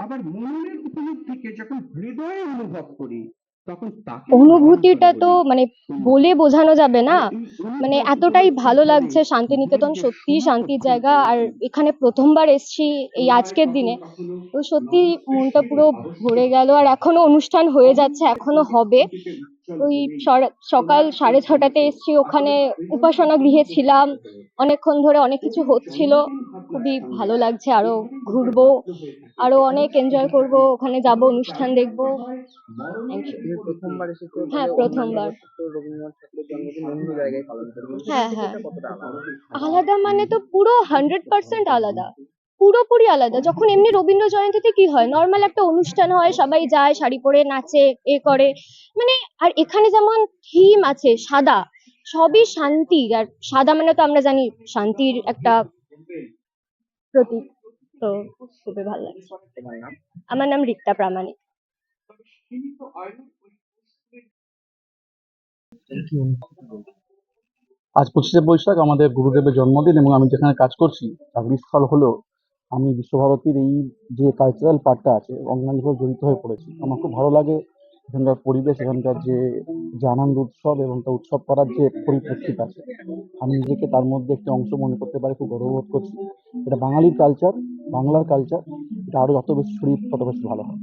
আবার মনের উপলব্ধিকে যখন হৃদয়ে অনুভব করি অনুভূতিটা তো মানে বলে বোঝানো যাবে না। মানে এতটাই ভালো লাগছে শান্তিনিকেতন সত্যি শান্তির জায়গা। আর এখানে প্রথমবার এসছি এই আজকের দিনে। তো সত্যি মনটা পুরো ভরে গেল। আর এখনও অনুষ্ঠান হয়ে যাচ্ছে এখনও হবে। ওই সর- সকাল সাড়ে ছটাতে এসছি ওখানে উপাসনা গৃহে ছিলাম। অনেকক্ষণ ধরে অনেক কিছু হচ্ছিল। খুবই ভালো লাগছে আরও ঘুরবো আরও অনেক এনজয় করব ওখানে যাব অনুষ্ঠান দেখব। হ্যাঁ, প্রথমবার। হ্যাঁ, হ্যাঁ। আলাদা? আলাদা মানে তো পুরো হান্ড্রেড পার্সেন্ট আলাদা। পুরোপুরি আলাদা। যখন এমনি রবীন্দ্র জয়ন্তীতে কি হয়? নর্মাল একটা অনুষ্ঠান হয়, সবাই যায়, শাড়ি পরে নাচে, এ করে। মানে আর এখানে যেমন থিম আছে, সাদা, সবই শান্তি। আর সাদা মানে তো আমরা জানি, শান্তির একটা প্রতীক। তো খুবই ভালো লাগছে আমার নাম রিক্তা প্রামাণিক। আজ পঁচিশে বৈশাখ, আমাদের গুরুদেবের জন্মদিন এবং আমি যেখানে কাজ করছি চাকরিস্থল হলেও আমি বিশ্বভারতীর এই যে কালচারাল পার্টটা আছে অঙ্গাঙ্গিভাবে জড়িত হয়ে পড়েছি, আমার খুব ভালো লাগে এখানকার পরিবেশ, এখানকার যে যে আনন্দ উৎসব এবং তা উৎসব করার যে পরিপ্রেক্ষিত আছে। আমি নিজেকে তার মধ্যে একটি অংশ মনে করতে পারি, খুব গর্ববোধ করছি। এটা বাঙালির কালচার বাংলার কালচার এটা আরও যত বেশি শরীর, তত বেশি ভালো হয়।